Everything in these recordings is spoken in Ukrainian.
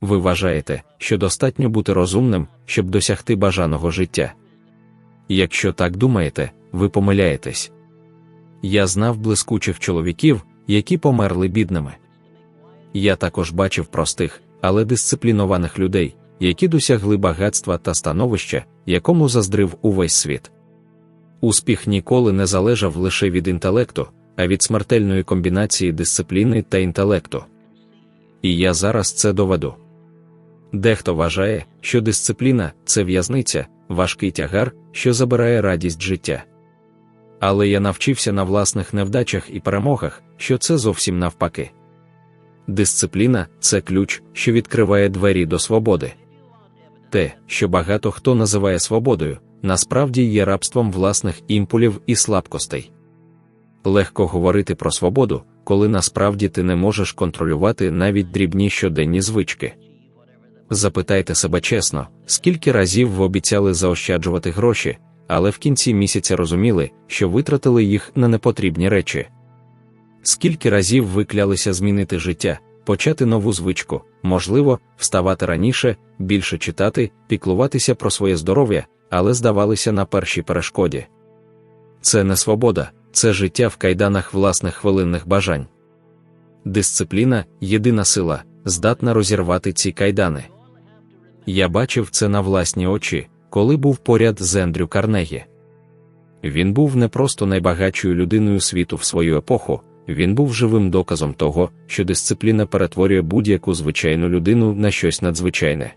ви вважаєте, що достатньо бути розумним, щоб досягти бажаного життя. Якщо так думаєте, ви помиляєтесь. Я знав блискучих чоловіків, які померли бідними. Я також бачив простих, але дисциплінованих людей, які досягли багатства та становища, якому заздрив увесь світ. Успіх ніколи не залежав лише від інтелекту, а від смертельної комбінації дисципліни та інтелекту. І я зараз це доведу. Дехто вважає, що дисципліна це в'язниця, важкий тягар, що забирає радість життя. Але я навчився на власних невдачах і перемогах, що це зовсім навпаки. Дисципліна це ключ, що відкриває двері до свободи. Те, що багато хто називає свободою, насправді є рабством власних імпулів і слабкостей. Легко говорити про свободу, коли насправді ти не можеш контролювати навіть дрібні щоденні звички. Запитайте себе чесно, скільки разів ви обіцяли заощаджувати гроші, але в кінці місяця розуміли, що витратили їх на непотрібні речі. Скільки разів ви клялися змінити життя, почати нову звичку, можливо, вставати раніше, більше читати, піклуватися про своє здоров'я, але здавалися на першій перешкоді. Це не свобода, це життя в кайданах власних хвилинних бажань. Дисципліна єдина сила, здатна розірвати ці кайдани. Я бачив це на власні очі, коли був поряд з Ендрю Карнегі. Він був не просто найбагатшою людиною світу в свою епоху, він був живим доказом того, що дисципліна перетворює будь-яку звичайну людину на щось надзвичайне.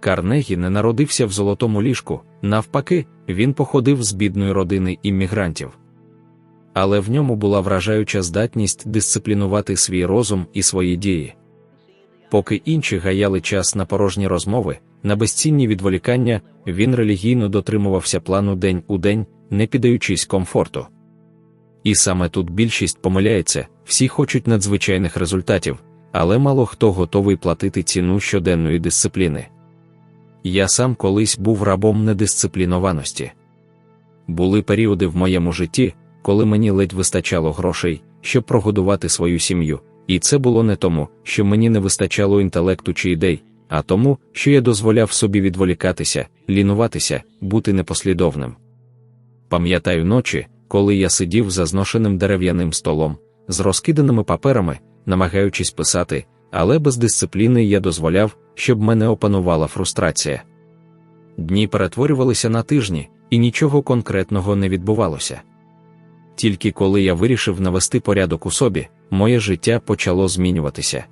Карнегі не народився в золотому ліжку, навпаки, він походив з бідної родини іммігрантів. Але в ньому була вражаюча здатність дисциплінувати свій розум і свої дії. Поки інші гаяли час на порожні розмови, на безцінні відволікання, він релігійно дотримувався плану день у день, не піддаючись комфорту. І саме тут більшість помиляється, всі хочуть надзвичайних результатів, але мало хто готовий платити ціну щоденної дисципліни. Я сам колись був рабом недисциплінованості. Були періоди в моєму житті, коли мені ледь вистачало грошей, щоб прогодувати свою сім'ю, і це було не тому, що мені не вистачало інтелекту чи ідей, а тому, що я дозволяв собі відволікатися, лінуватися, бути непослідовним. Пам'ятаю ночі, коли я сидів за зношеним дерев'яним столом, з розкиданими паперами, намагаючись писати, але без дисципліни я дозволяв, щоб мене опанувала фрустрація. Дні перетворювалися на тижні, і нічого конкретного не відбувалося. Тільки коли я вирішив навести порядок у собі, моє життя почало змінюватися.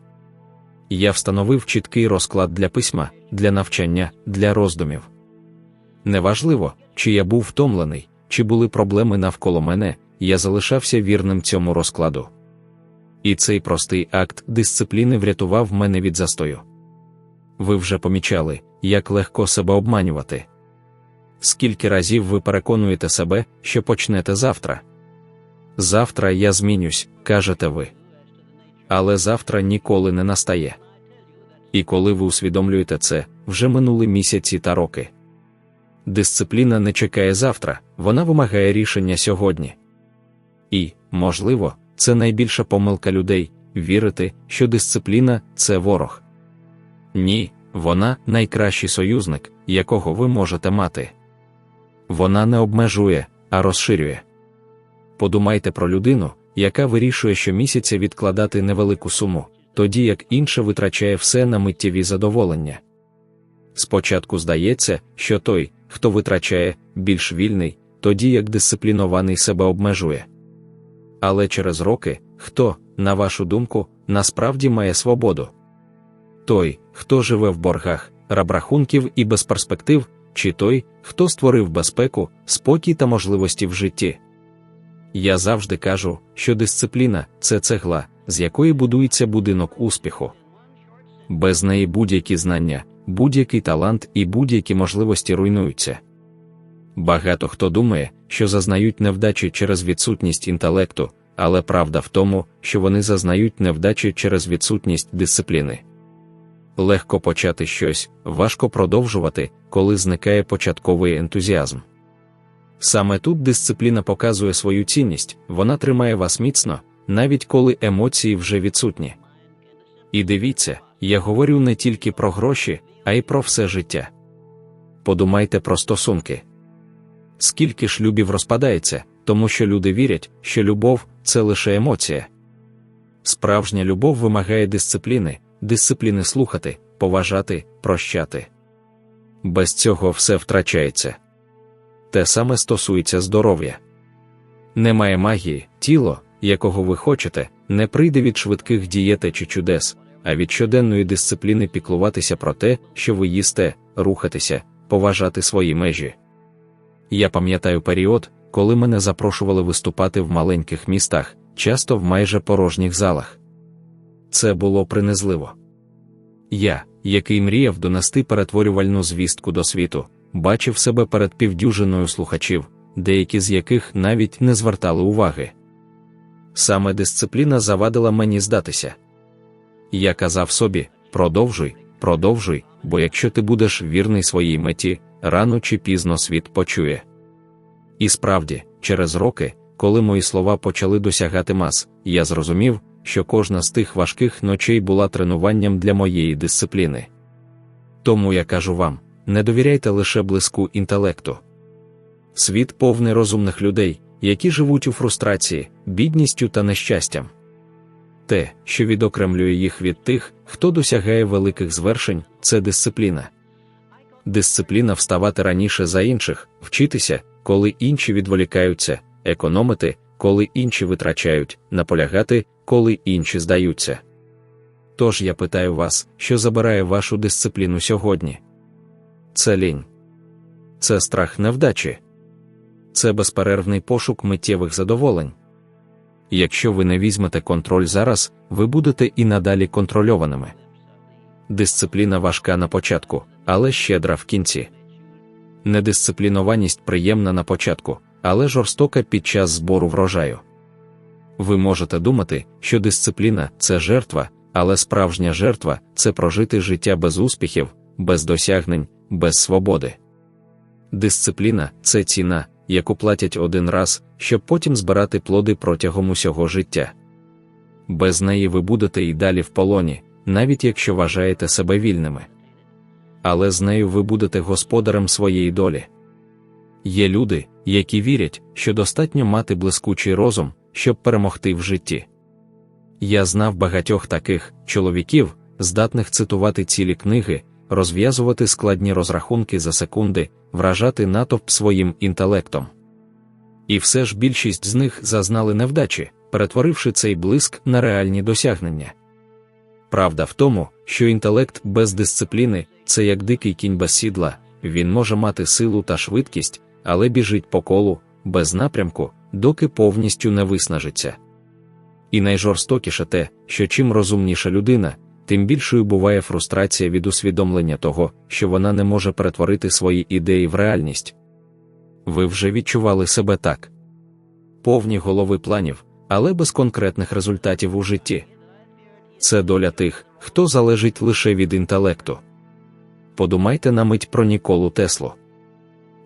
Я встановив чіткий розклад для письма, для навчання, для роздумів. Неважливо, чи я був втомлений, чи були проблеми навколо мене, я залишався вірним цьому розкладу. І цей простий акт дисципліни врятував мене від застою. Ви вже помічали, як легко себе обманювати. Скільки разів ви переконуєте себе, що почнете завтра? Завтра я змінюсь, кажете ви. Але завтра ніколи не настає. І коли ви усвідомлюєте це, вже минули місяці та роки. Дисципліна не чекає завтра, вона вимагає рішення сьогодні. І, можливо, це найбільша помилка людей вірити, що дисципліна це ворог. Ні, вона найкращий союзник, якого ви можете мати. Вона не обмежує, а розширює. Подумайте про людину, яка вирішує щомісяця відкладати невелику суму, тоді як інша витрачає все на миттєві задоволення. Спочатку здається, що той, хто витрачає, більш вільний, тоді як дисциплінований себе обмежує. Але через роки, хто, на вашу думку, насправді має свободу? Той, хто живе в боргах, рабрахунків і без перспектив, чи той, хто створив безпеку, спокій та можливості в житті. Я завжди кажу, що дисципліна це цегла, з якої будується будинок успіху. Без неї будь-які знання, будь-який талант і будь-які можливості руйнуються. Багато хто думає, що зазнають невдачі через відсутність інтелекту, але правда в тому, що вони зазнають невдачі через відсутність дисципліни. Легко почати щось, важко продовжувати, коли зникає початковий ентузіазм. Саме тут дисципліна показує свою цінність, вона тримає вас міцно, навіть коли емоції вже відсутні. І дивіться, я говорю не тільки про гроші, а й про все життя. Подумайте про стосунки. Скільки шлюбів розпадається, тому що люди вірять, що любов це лише емоція. Справжня любов вимагає дисципліни, дисципліни слухати, поважати, прощати. Без цього все втрачається. Те саме стосується здоров'я. Немає магії, тіло, якого ви хочете, не прийде від швидких дієти чи чудес, а від щоденної дисципліни піклуватися про те, що ви їсте, рухатися, поважати свої межі. Я пам'ятаю період, коли мене запрошували виступати в маленьких містах, часто в майже порожніх залах. Це було принизливо. Я, який мріяв донести перетворювальну звістку до світу, бачив себе перед півдюжиною слухачів, деякі з яких навіть не звертали уваги. Саме дисципліна завадила мені здатися. Я казав собі: продовжуй, продовжуй, бо якщо ти будеш вірний своїй меті, рано чи пізно світ почує. І справді, через роки, коли мої слова почали досягати мас, я зрозумів, що кожна з тих важких ночей була тренуванням для моєї дисципліни. Тому я кажу вам: не довіряйте лише блиску інтелекту. Світ повний розумних людей, які живуть у фрустрації, бідністю та нещастям. Те, що відокремлює їх від тих, хто досягає великих звершень, це дисципліна. Дисципліна вставати раніше за інших, вчитися, коли інші відволікаються, економити, коли інші витрачають, наполягати, коли інші здаються. Тож я питаю вас, що забирає вашу дисципліну сьогодні? Це лінь, це страх невдачі, це безперервний пошук миттєвих задоволень. Якщо ви не візьмете контроль зараз, ви будете і надалі контрольованими. Дисципліна важка на початку, але щедра в кінці. Недисциплінованість приємна на початку, але жорстока під час збору врожаю. Ви можете думати, що дисципліна це жертва, але справжня жертва це прожити життя без успіхів, без досягнень, без свободи. Дисципліна це ціна, яку платять один раз, щоб потім збирати плоди протягом усього життя. Без неї ви будете і далі в полоні, навіть якщо вважаєте себе вільними. Але з нею ви будете господарем своєї долі. Є люди, які вірять, що достатньо мати блискучий розум, щоб перемогти в житті. Я знав багатьох таких чоловіків, здатних цитувати цілі книги, розв'язувати складні розрахунки за секунди, вражати натовп своїм інтелектом. І все ж більшість з них зазнали невдачі, перетворивши цей блиск на реальні досягнення. Правда в тому, що інтелект без дисципліни це як дикий кінь без сідла, він може мати силу та швидкість, але біжить по колу, без напрямку, доки повністю не виснажиться. І найжорстокіше те, що чим розумніша людина, тим більшою буває фрустрація від усвідомлення того, що вона не може перетворити свої ідеї в реальність. Ви вже відчували себе так. Повні голови планів, але без конкретних результатів у житті. Це доля тих, хто залежить лише від інтелекту. Подумайте на мить про Ніколу Теслу.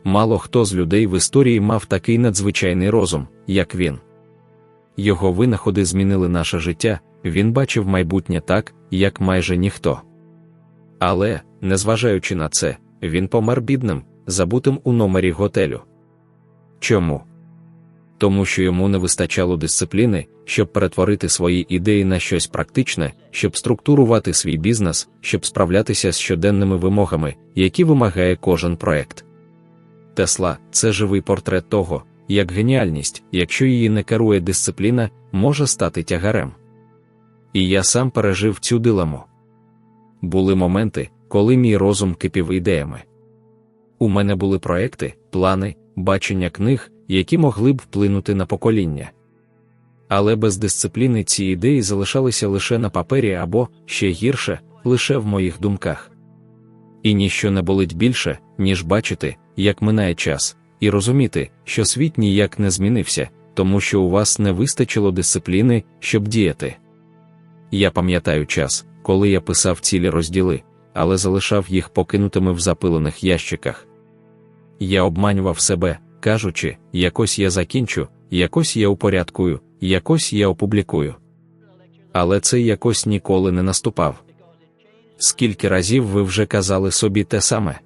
Мало хто з людей в історії мав такий надзвичайний розум, як він. Його винаходи змінили наше життя, він бачив майбутнє так, як майже ніхто. Але, незважаючи на це, він помер бідним, забутим у номері готелю. Чому? Тому що йому не вистачало дисципліни, щоб перетворити свої ідеї на щось практичне, щоб структурувати свій бізнес, щоб справлятися з щоденними вимогами, які вимагає кожен проект. Тесла це живий портрет того, як геніальність, якщо її не керує дисципліна, може стати тягарем. І я сам пережив цю дилему. Були моменти, коли мій розум кипів ідеями. У мене були проекти, плани, бачення книг, які могли б вплинути на покоління. Але без дисципліни ці ідеї залишалися лише на папері або, ще гірше, лише в моїх думках. І ніщо не болить більше, ніж бачити, як минає час, і розуміти, що світ ніяк не змінився, тому що у вас не вистачило дисципліни, щоб діяти. Я пам'ятаю час, коли я писав цілі розділи, але залишав їх покинутими в запилених ящиках. Я обманював себе, кажучи, якось я закінчу, якось я упорядкую, якось я опублікую. Але це якось ніколи не наступав. Скільки разів ви вже казали собі те саме?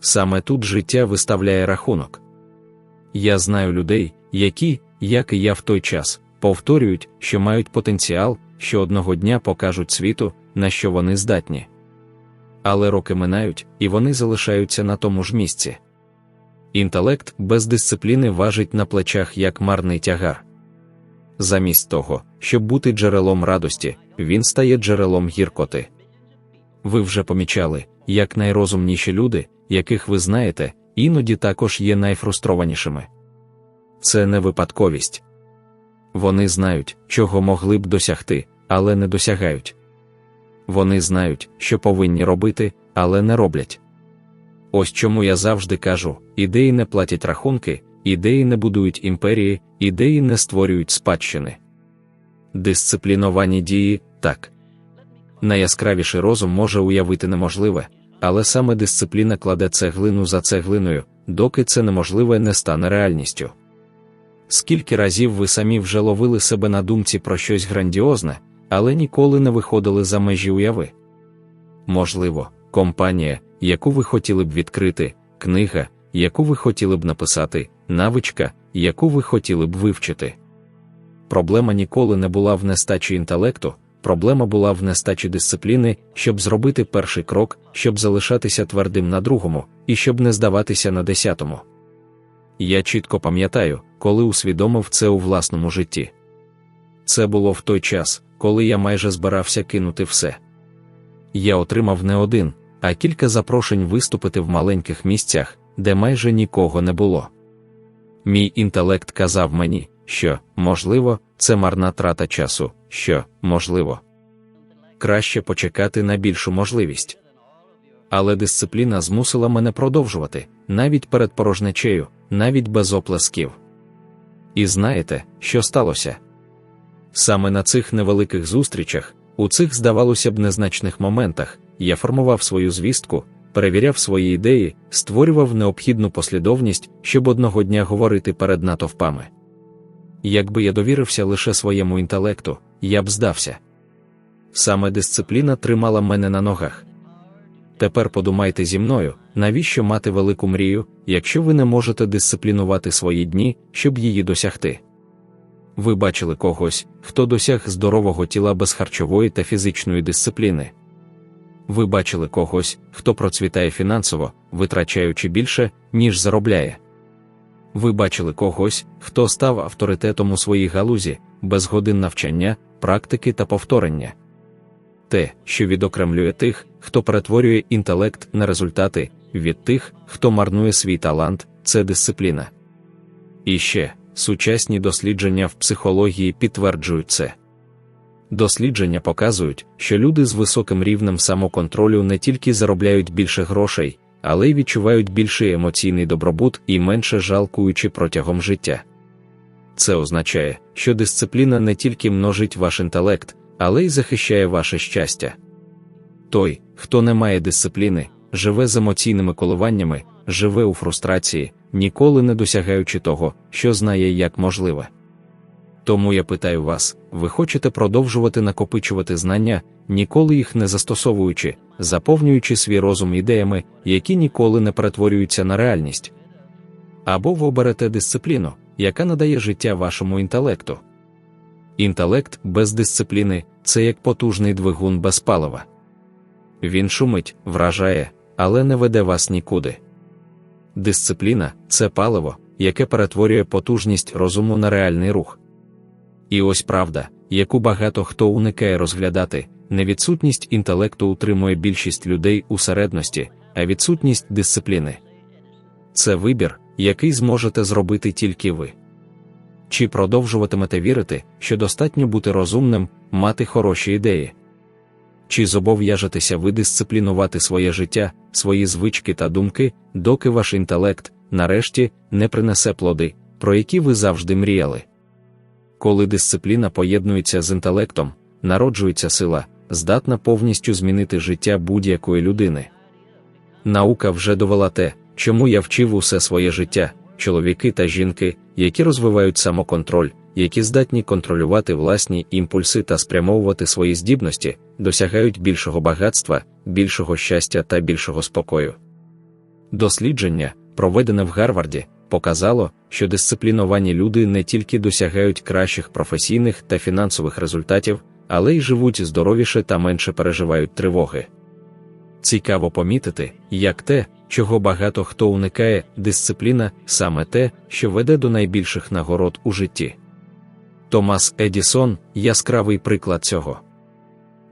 Саме тут життя виставляє рахунок. Я знаю людей, які, як і я в той час, повторюють, що мають потенціал, що одного дня покажуть світу, на що вони здатні. Але роки минають, і вони залишаються на тому ж місці. Інтелект без дисципліни важить на плечах як марний тягар. Замість того, щоб бути джерелом радості, він стає джерелом гіркоти. Ви вже помічали, як найрозумніші люди, яких ви знаєте, іноді також є найфрустрованішими. Це не випадковість. Вони знають, чого могли б досягти, але не досягають. Вони знають, що повинні робити, але не роблять. Ось чому я завжди кажу: ідеї не платять рахунки, ідеї не будують імперії, ідеї не створюють спадщини. Дисципліновані дії так. Найяскравіший розум може уявити неможливе, але саме дисципліна кладе цеглину за цеглиною, доки це неможливе не стане реальністю. Скільки разів ви самі вже ловили себе на думці про щось грандіозне, але ніколи не виходили за межі уяви? Можливо, компанія, яку ви хотіли б відкрити, книга, яку ви хотіли б написати, навичка, яку ви хотіли б вивчити. Проблема ніколи не була в нестачі інтелекту, проблема була в нестачі дисципліни, щоб зробити перший крок, щоб залишатися твердим на другому, і щоб не здаватися на десятому. Я чітко пам'ятаю, коли усвідомив це у власному житті. Це було в той час, коли я майже збирався кинути все. Я отримав не один, а кілька запрошень виступити в маленьких місцях, де майже нікого не було. Мій інтелект казав мені, що, можливо, це марна трата часу, що, можливо, краще почекати на більшу можливість. Але дисципліна змусила мене продовжувати, навіть перед порожнечею, навіть без оплесків. І знаєте, що сталося? Саме на цих невеликих зустрічах, у цих, здавалося б, незначних моментах, я формував свою звістку, перевіряв свої ідеї, створював необхідну послідовність, щоб одного дня говорити перед натовпами. Якби я довірився лише своєму інтелекту, я б здався. Саме дисципліна тримала мене на ногах. Тепер подумайте зі мною, навіщо мати велику мрію, якщо ви не можете дисциплінувати свої дні, щоб її досягти. Ви бачили когось, хто досяг здорового тіла без харчової та фізичної дисципліни. Ви бачили когось, хто процвітає фінансово, витрачаючи більше, ніж заробляє. Ви бачили когось, хто став авторитетом у своїй галузі, без годин навчання, практики та повторення. Те, що відокремлює тих, хто перетворює інтелект на результати, від тих, хто марнує свій талант, це дисципліна. І ще сучасні дослідження в психології підтверджують це. Дослідження показують, що люди з високим рівнем самоконтролю не тільки заробляють більше грошей, але й відчувають більший емоційний добробут і менше жалкуючи протягом життя. Це означає, що дисципліна не тільки множить ваш інтелект, але й захищає ваше щастя. Той, хто не має дисципліни, живе з емоційними коливаннями, живе у фрустрації, ніколи не досягаючи того, що знає як можливе. Тому я питаю вас: ви хочете продовжувати накопичувати знання, ніколи їх не застосовуючи, заповнюючи свій розум ідеями, які ніколи не перетворюються на реальність? Або ви оберете дисципліну, яка надає життя вашому інтелекту. Інтелект без дисципліни це як потужний двигун без палива. Він шумить, вражає, але не веде вас нікуди. Дисципліна це паливо, яке перетворює потужність розуму на реальний рух. І ось правда, яку багато хто уникає розглядати, не відсутність інтелекту утримує більшість людей у середності, а відсутність дисципліни. Це вибір, який зможете зробити тільки ви. Чи продовжуватимете вірити, що достатньо бути розумним, мати хороші ідеї? Чи зобов'яжетеся ви дисциплінувати своє життя, свої звички та думки, доки ваш інтелект, нарешті, не принесе плоди, про які ви завжди мріяли? Коли дисципліна поєднується з інтелектом, народжується сила, здатна повністю змінити життя будь-якої людини. Наука вже довела те, чому я вчив усе своє життя, чоловіки та жінки, які розвивають самоконтроль, які здатні контролювати власні імпульси та спрямовувати свої здібності, досягають більшого багатства, більшого щастя та більшого спокою. Дослідження, проведене в Гарварді, показало, що дисципліновані люди не тільки досягають кращих професійних та фінансових результатів, але й живуть здоровіше та менше переживають тривоги. Цікаво помітити, як те, чого багато хто уникає, дисципліна саме те, що веде до найбільших нагород у житті. Томас Едісон яскравий приклад цього.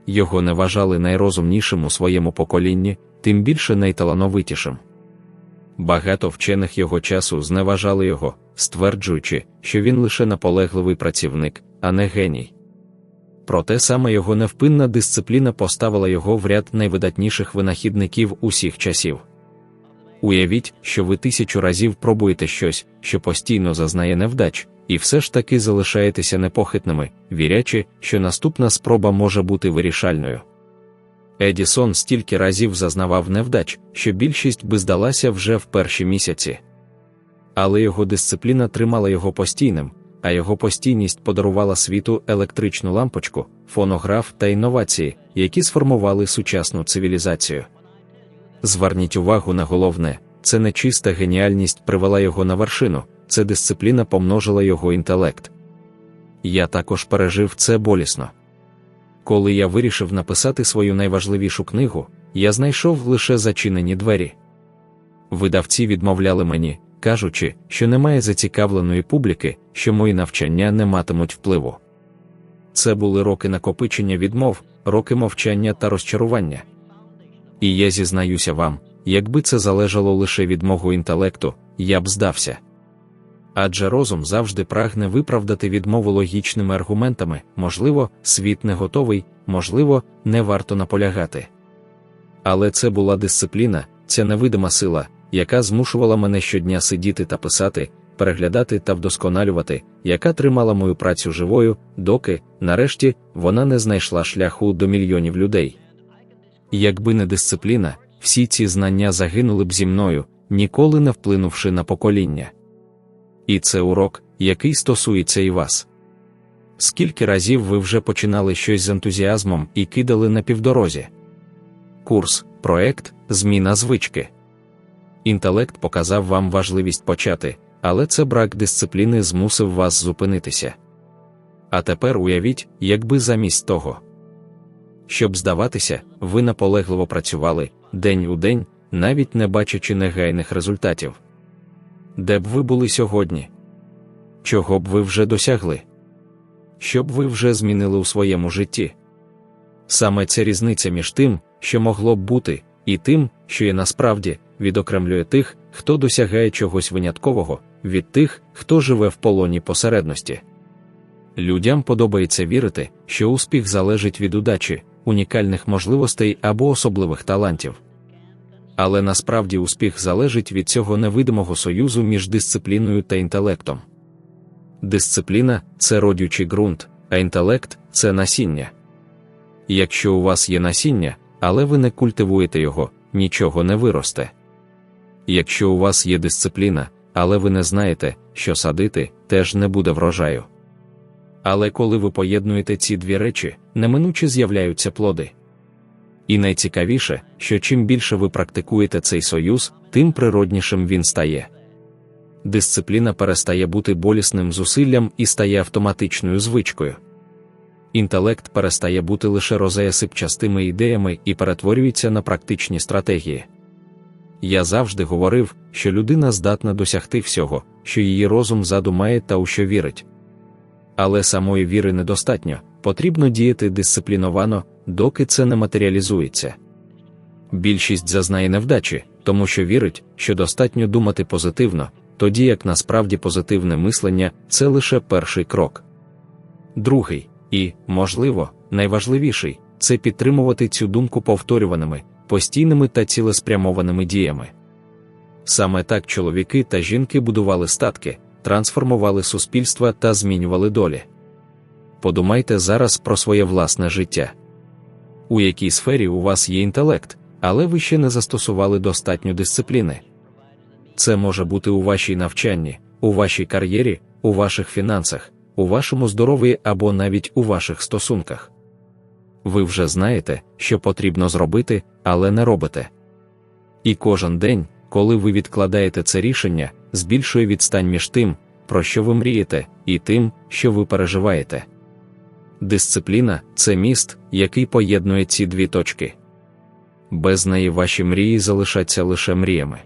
Його не вважали найрозумнішим у своєму поколінні, тим більше найталановитішим. Багато вчених його часу зневажали його, стверджуючи, що він лише наполегливий працівник, а не геній. Проте саме його невпинна дисципліна поставила його в ряд найвидатніших винахідників усіх часів. Уявіть, що ви тисячу разів пробуєте щось, що постійно зазнає невдач, і все ж таки залишаєтеся непохитними, вірячи, що наступна спроба може бути вирішальною. Едісон стільки разів зазнавав невдач, що більшість би здалася вже в перші місяці. Але його дисципліна тримала його постійним, а його постійність подарувала світу електричну лампочку, фонограф та інновації, які сформували сучасну цивілізацію. Зверніть увагу на головне, це не чиста геніальність привела його на вершину, це дисципліна помножила його інтелект. Я також пережив це болісно. Коли я вирішив написати свою найважливішу книгу, я знайшов лише зачинені двері. Видавці відмовляли мені, кажучи, що немає зацікавленої публіки, що мої навчання не матимуть впливу. Це були роки накопичення відмов, роки мовчання та розчарування. І я зізнаюся вам, якби це залежало лише від мого інтелекту, я б здався. Адже розум завжди прагне виправдати відмову логічними аргументами, можливо, світ не готовий, можливо, не варто наполягати. Але це була дисципліна, ця невидима сила, яка змушувала мене щодня сидіти та писати, переглядати та вдосконалювати, яка тримала мою працю живою, доки, нарешті, вона не знайшла шляху до мільйонів людей. Якби не дисципліна, всі ці знання загинули б зі мною, ніколи не вплинувши на покоління. І це урок, який стосується і вас. Скільки разів ви вже починали щось з ентузіазмом і кидали на півдорозі? Курс, проект, зміна звички. Інтелект показав вам важливість почати, але це брак дисципліни змусив вас зупинитися. А тепер уявіть, якби замість того. Щоб здаватися, ви наполегливо працювали день у день, навіть не бачачи негайних результатів. Де б ви були сьогодні? Чого б ви вже досягли? Що б ви вже змінили у своєму житті? Саме ця різниця між тим, що могло б бути, і тим, що є насправді, відокремлює тих, хто досягає чогось виняткового, від тих, хто живе в полоні посередності. Людям подобається вірити, що успіх залежить від удачі, унікальних можливостей або особливих талантів. Але насправді успіх залежить від цього невидимого союзу між дисципліною та інтелектом. Дисципліна це родючий ґрунт, а інтелект це насіння. Якщо у вас є насіння, але ви не культивуєте його, нічого не виросте. Якщо у вас є дисципліна, але ви не знаєте, що садити, теж не буде врожаю. Але коли ви поєднуєте ці дві речі, неминуче з'являються плоди. І найцікавіше, що чим більше ви практикуєте цей союз, тим природнішим він стає. Дисципліна перестає бути болісним зусиллям і стає автоматичною звичкою. Інтелект перестає бути лише розеясипчастими ідеями і перетворюється на практичні стратегії. Я завжди говорив, що людина здатна досягти всього, що її розум задумає та у що вірить. Але самої віри недостатньо, потрібно діяти дисципліновано, доки це не матеріалізується. Більшість зазнає невдачі, тому що вірить, що достатньо думати позитивно, тоді як насправді позитивне мислення це лише перший крок. Другий і, можливо, найважливіший це підтримувати цю думку повторюваними, постійними та цілеспрямованими діями. Саме так чоловіки та жінки будували статки, трансформували суспільства та змінювали долі. Подумайте зараз про своє власне життя. У якій сфері у вас є інтелект, але ви ще не застосували достатньо дисципліни. Це може бути у вашій навчанні, у вашій кар'єрі, у ваших фінансах, у вашому здоров'ї або навіть у ваших стосунках. Ви вже знаєте, що потрібно зробити, але не робите. І кожен день, коли ви відкладаєте це рішення, збільшує відстань між тим, про що ви мрієте, і тим, що ви переживаєте. Дисципліна це міст, який поєднує ці дві точки. Без неї ваші мрії залишаться лише мріями.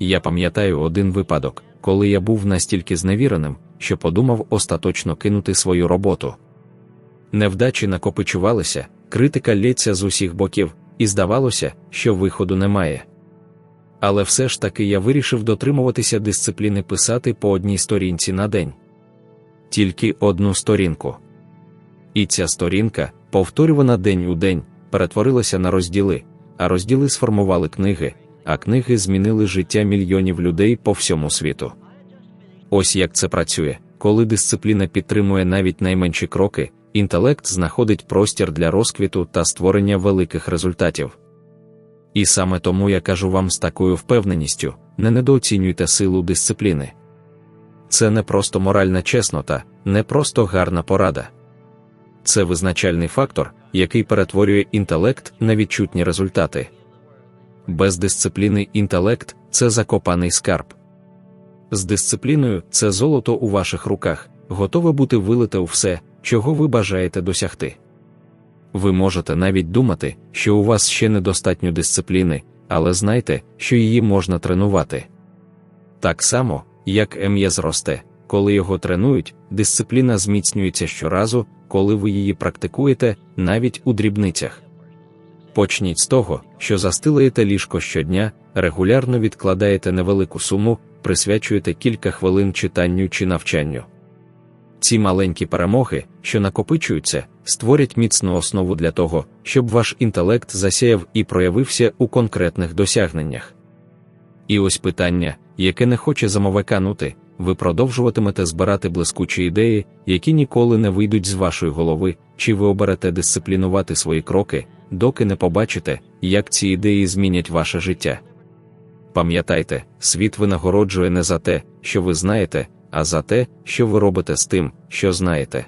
Я пам'ятаю один випадок, коли я був настільки зневіреним, що подумав остаточно кинути свою роботу. Невдачі накопичувалися, критика лється з усіх боків, і здавалося, що виходу немає. Але все ж таки я вирішив дотримуватися дисципліни писати по одній сторінці на день. Тільки одну сторінку. І ця сторінка, повторювана день у день, перетворилася на розділи, а розділи сформували книги, а книги змінили життя мільйонів людей по всьому світу. Ось як це працює, коли дисципліна підтримує навіть найменші кроки, інтелект знаходить простір для розквіту та створення великих результатів. І саме тому я кажу вам з такою впевненістю: не недооцінюйте силу дисципліни. Це не просто моральна чеснота, не просто гарна порада. Це визначальний фактор, який перетворює інтелект на відчутні результати. Без дисципліни інтелект це закопаний скарб. З дисципліною це золото у ваших руках, готове бути вилите у все, чого ви бажаєте досягти. Ви можете навіть думати, що у вас ще недостатньо дисципліни, але знайте, що її можна тренувати. Так само, як м'яз росте, коли його тренують, дисципліна зміцнюється щоразу, коли ви її практикуєте, навіть у дрібницях. Почніть з того, що застилаєте ліжко щодня, регулярно відкладаєте невелику суму, присвячуєте кілька хвилин читанню чи навчанню. Ці маленькі перемоги, що накопичуються, створять міцну основу для того, щоб ваш інтелект засяяв і проявився у конкретних досягненнях. І ось питання, яке не хоче замовеканути, ви продовжуватимете збирати блискучі ідеї, які ніколи не вийдуть з вашої голови, чи ви оберете дисциплінувати свої кроки, доки не побачите, як ці ідеї змінять ваше життя. Пам'ятайте, світ винагороджує не за те, що ви знаєте, а за те, що ви робите з тим, що знаєте.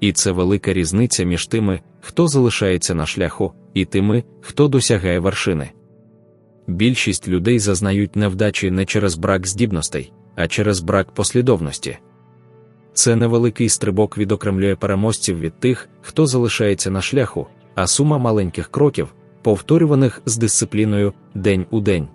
І це велика різниця між тими, хто залишається на шляху, і тими, хто досягає вершини. Більшість людей зазнають невдачі не через брак здібностей, а через брак послідовності. Це невеликий стрибок відокремлює переможців від тих, хто залишається на шляху, а сума маленьких кроків, повторюваних з дисципліною день у день.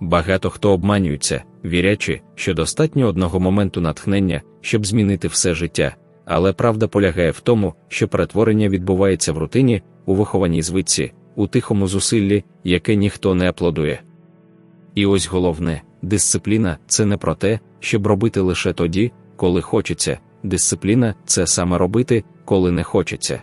Багато хто обманюється, вірячи, що достатньо одного моменту натхнення, щоб змінити все життя, але правда полягає в тому, що перетворення відбувається в рутині, у вихованій звичці, у тихому зусиллі, яке ніхто не аплодує. І ось головне, дисципліна це не про те, щоб робити лише тоді, коли хочеться, дисципліна це саме робити, коли не хочеться.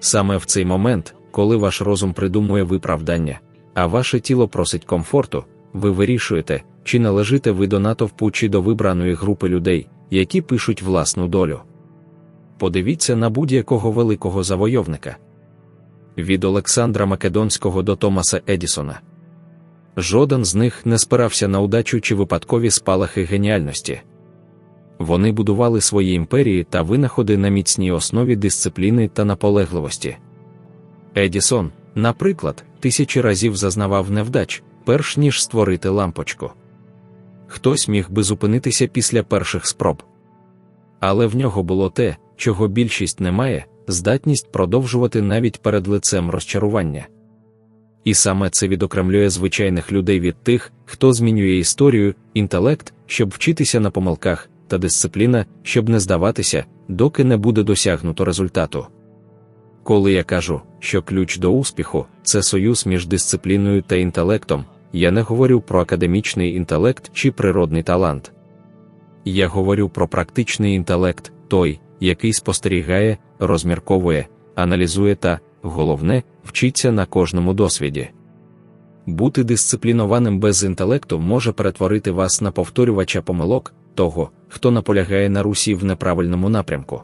Саме в цей момент, коли ваш розум придумує виправдання, а ваше тіло просить комфорту, ви вирішуєте, чи належите ви до натовпу чи до вибраної групи людей, які пишуть власну долю. Подивіться на будь-якого великого завойовника від Олександра Македонського до Томаса Едісона. Жоден з них не спирався на удачу чи випадкові спалахи геніальності. Вони будували свої імперії та винаходи на міцній основі дисципліни та наполегливості. Едісон, наприклад, тисячі разів зазнавав невдач, перш ніж створити лампочку. Хтось міг би зупинитися після перших спроб. Але в нього було те, чого більшість не має, здатність продовжувати навіть перед лицем розчарування. І саме це відокремлює звичайних людей від тих, хто змінює історію, інтелект, щоб вчитися на помилках, та дисципліна, щоб не здаватися, доки не буде досягнуто результату. Коли я кажу, що ключ до успіху це союз між дисципліною та інтелектом, я не говорю про академічний інтелект чи природний талант. Я говорю про практичний інтелект, той, який спостерігає, розмірковує, аналізує та, головне, вчиться на кожному досвіді. Бути дисциплінованим без інтелекту може перетворити вас на повторювача помилок того, хто наполягає на русі в неправильному напрямку.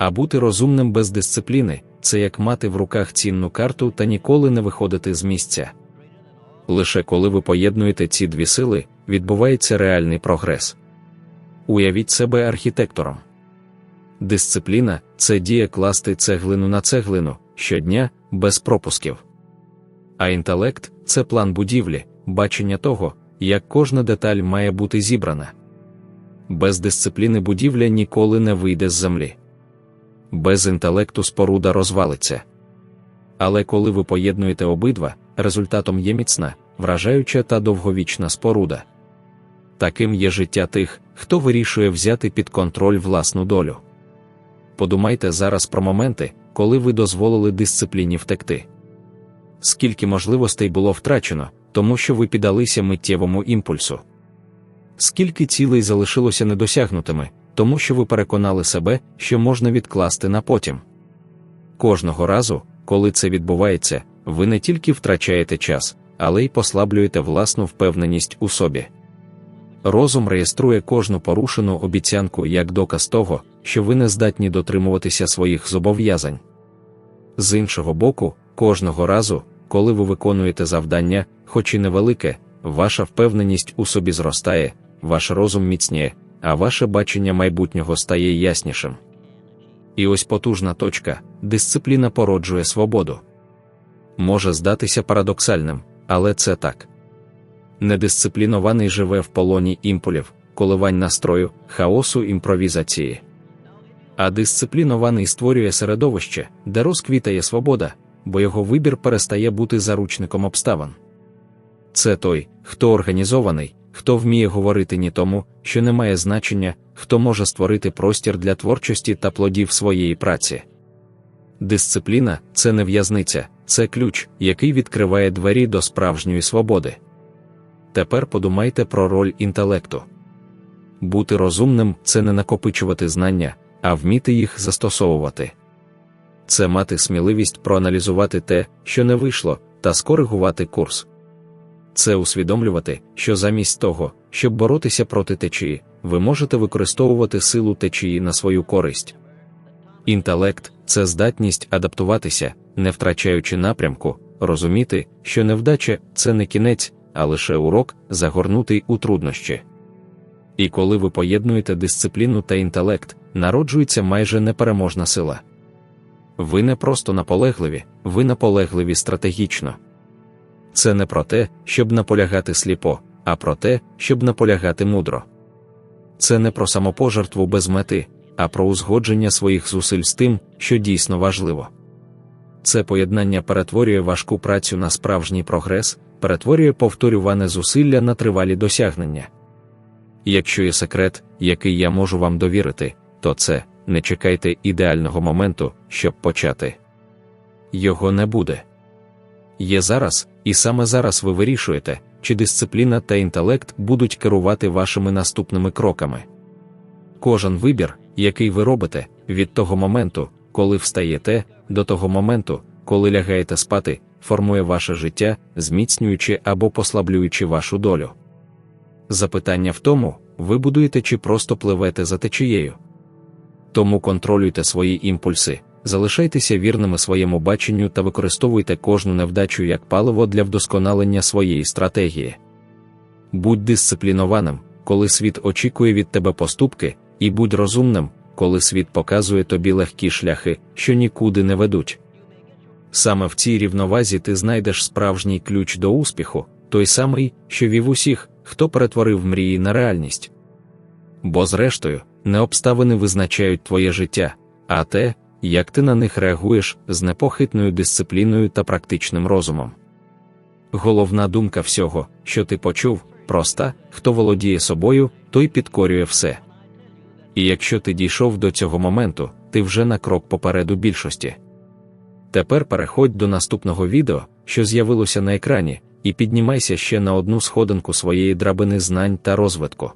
А бути розумним без дисципліни це як мати в руках цінну карту та ніколи не виходити з місця. Лише коли ви поєднуєте ці дві сили, відбувається реальний прогрес. Уявіть себе архітектором. Дисципліна це дія класти цеглину на цеглину щодня без пропусків. А інтелект це план будівлі, бачення того, як кожна деталь має бути зібрана. Без дисципліни будівля ніколи не вийде з землі. Без інтелекту споруда розвалиться. Але коли ви поєднуєте обидва, результатом є міцна, вражаюча та довговічна споруда. Таким є життя тих, хто вирішує взяти під контроль власну долю. Подумайте зараз про моменти, коли ви дозволили дисципліні втекти. Скільки можливостей було втрачено, тому що ви піддалися миттєвому імпульсу. Скільки цілей залишилося недосягнутими, тому що ви переконали себе, що можна відкласти на потім. Кожного разу, коли це відбувається, ви не тільки втрачаєте час, але й послаблюєте власну впевненість у собі. Розум реєструє кожну порушену обіцянку як доказ того, що ви не здатні дотримуватися своїх зобов'язань. З іншого боку, кожного разу, коли ви виконуєте завдання, хоч і невелике, ваша впевненість у собі зростає, ваш розум міцніє, а ваше бачення майбутнього стає яснішим. І ось потужна точка дисципліна породжує свободу. Може здатися парадоксальним, але це так. Недисциплінований живе в полоні імпулів, коливань настрою, хаосу імпровізації. А дисциплінований створює середовище, де розквітає свобода, бо його вибір перестає бути заручником обставин. Це той, хто організований, хто вміє говорити ні тому, що не має значення, хто може створити простір для творчості та плодів своєї праці. Дисципліна це не в'язниця, це ключ, який відкриває двері до справжньої свободи. Тепер подумайте про роль інтелекту. Бути розумним це не накопичувати знання, а вміти їх застосовувати. Це мати сміливість проаналізувати те, що не вийшло, та скоригувати курс. Це усвідомлювати, що замість того, щоб боротися проти течії, ви можете використовувати силу течії на свою користь. Інтелект це здатність адаптуватися, не втрачаючи напрямку, розуміти, що невдача це не кінець, а лише урок, загорнутий у труднощі. І коли ви поєднуєте дисципліну та інтелект, народжується майже непереможна сила. Ви не просто наполегливі, ви наполегливі стратегічно. Це не про те, щоб наполягати сліпо, а про те, щоб наполягати мудро. Це не про самопожертву без мети, а про узгодження своїх зусиль з тим, що дійсно важливо. Це поєднання перетворює важку працю на справжній прогрес, перетворює повторюване зусилля на тривалі досягнення. Якщо є секрет, який я можу вам довірити, то це не чекайте ідеального моменту, щоб почати. Його не буде. Є зараз, і саме зараз ви вирішуєте, чи дисципліна та інтелект будуть керувати вашими наступними кроками. Кожен вибір, який ви робите, від того моменту, коли встаєте, до того моменту, коли лягаєте спати, формує ваше життя, зміцнюючи або послаблюючи вашу долю. Запитання в тому, ви будуєте чи просто пливете за течією. Тому контролюйте свої імпульси, залишайтеся вірними своєму баченню та використовуйте кожну невдачу як паливо для вдосконалення своєї стратегії. Будь дисциплінованим, коли світ очікує від тебе поступки, і будь розумним, коли світ показує тобі легкі шляхи, що нікуди не ведуть. Саме в цій рівновазі ти знайдеш справжній ключ до успіху, той самий, що вів усіх, хто перетворив мрії на реальність. Бо, зрештою, не обставини визначають твоє життя, а те, як ти на них реагуєш з непохитною дисципліною та практичним розумом. Головна думка всього, що ти почув, проста: хто володіє собою, той підкорює все. І якщо ти дійшов до цього моменту, ти вже на крок попереду більшості. Тепер переходь до наступного відео, що з'явилося на екрані, і піднімайся ще на одну сходинку своєї драбини знань та розвитку.